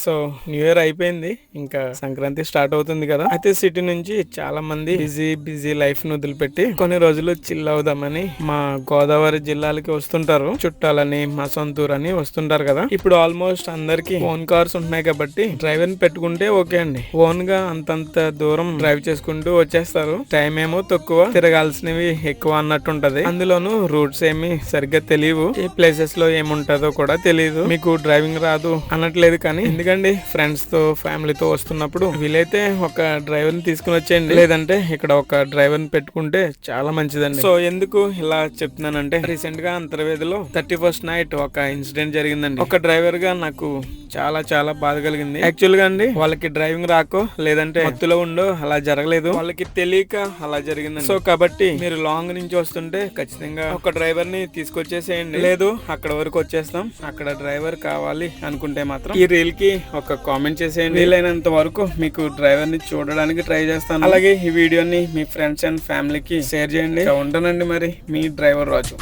So new year అయిపోయింది. ఇంకా Sankranti start అవుతుంది కదా. అయితే సిటీ నుంచి చాలా మంది బిజీ బిజీ లైఫ్ను వదిలిపెట్టి కొన్ని రోజులు చిల్ అవుదామని మా గోదావరి జిల్లాలకి వస్తుంటారు. చుట్టాలని మా సొంతూరు అని వస్తుంటారు కదా. ఇప్పుడు ఆల్మోస్ట్ అందరికి ఓన్ కార్స్ ఉంటున్నాయి కాబట్టి డ్రైవర్ని పెట్టుకుంటే ఓకే అండి. ఓన్గా అంతంత దూరం డ్రైవ్ చేసుకుంటూ వచ్చేస్తారు. టైం ఏమో తక్కువ తిరగాల్సినవి ఎక్కువ అన్నట్టు ఉంటది అందులోనూ రూట్స్ ఏమి సరిగ్గా తెలియవు. ఏ ప్లేసెస్లో ఏముంటదో కూడా తెలియదు మీకు డ్రైవింగ్ రాదు అనట్లేదు కానీ ఎందుకండి? ఫ్రెండ్స్తో ఫ్యామిలీతో వస్తున్నప్పుడు వీలైతే ఒక డ్రైవర్ని తీసుకుని వచ్చేయండి. లేదంటే ఇక్కడ ఒక డ్రైవర్ని పెట్టుకుంటే చాలా మంచిదండి. సో ఎందుకు ఇలా చెప్తున్నానంటే రీసెంట్గా అంతర్వేదిలో థర్టీ ఫస్ట్ నైట్ ఒక ఇన్సిడెంట్ జరిగిందండి. ఒక డ్రైవర్గా నాకు చాలా చాలా బాధ కలిగింది. యాక్చువల్గా అండి వాళ్ళకి డ్రైవింగ్ రాకో లేదంటే మత్తులో ఉండో అలా జరగలేదు. వాళ్ళకి తెలియక అలా జరిగింది సో కాబట్టి మీరు లాంగ్ నుంచి వస్తుంటే ఖచ్చితంగా ఒక డ్రైవర్ని తీసుకొచ్చేసేయండి. లేదు అక్కడ వరకు వచ్చేస్తాం. అక్కడ డ్రైవర్ కావాలి అనుకుంటే మాత్రం ఈ రీల్కి ఒక కామెంట్ చేసేయండి. వీలైనంత వరకు మీకు డ్రైవర్ని చూడడానికి ట్రై చేస్తాను. అలాగే ఈ వీడియోని మీ ఫ్రెండ్స్ అండ్ ఫ్యామిలీకి షేర్ చేయండి. ఉంటానండి మరి మీ డ్రైవర్ రాజు.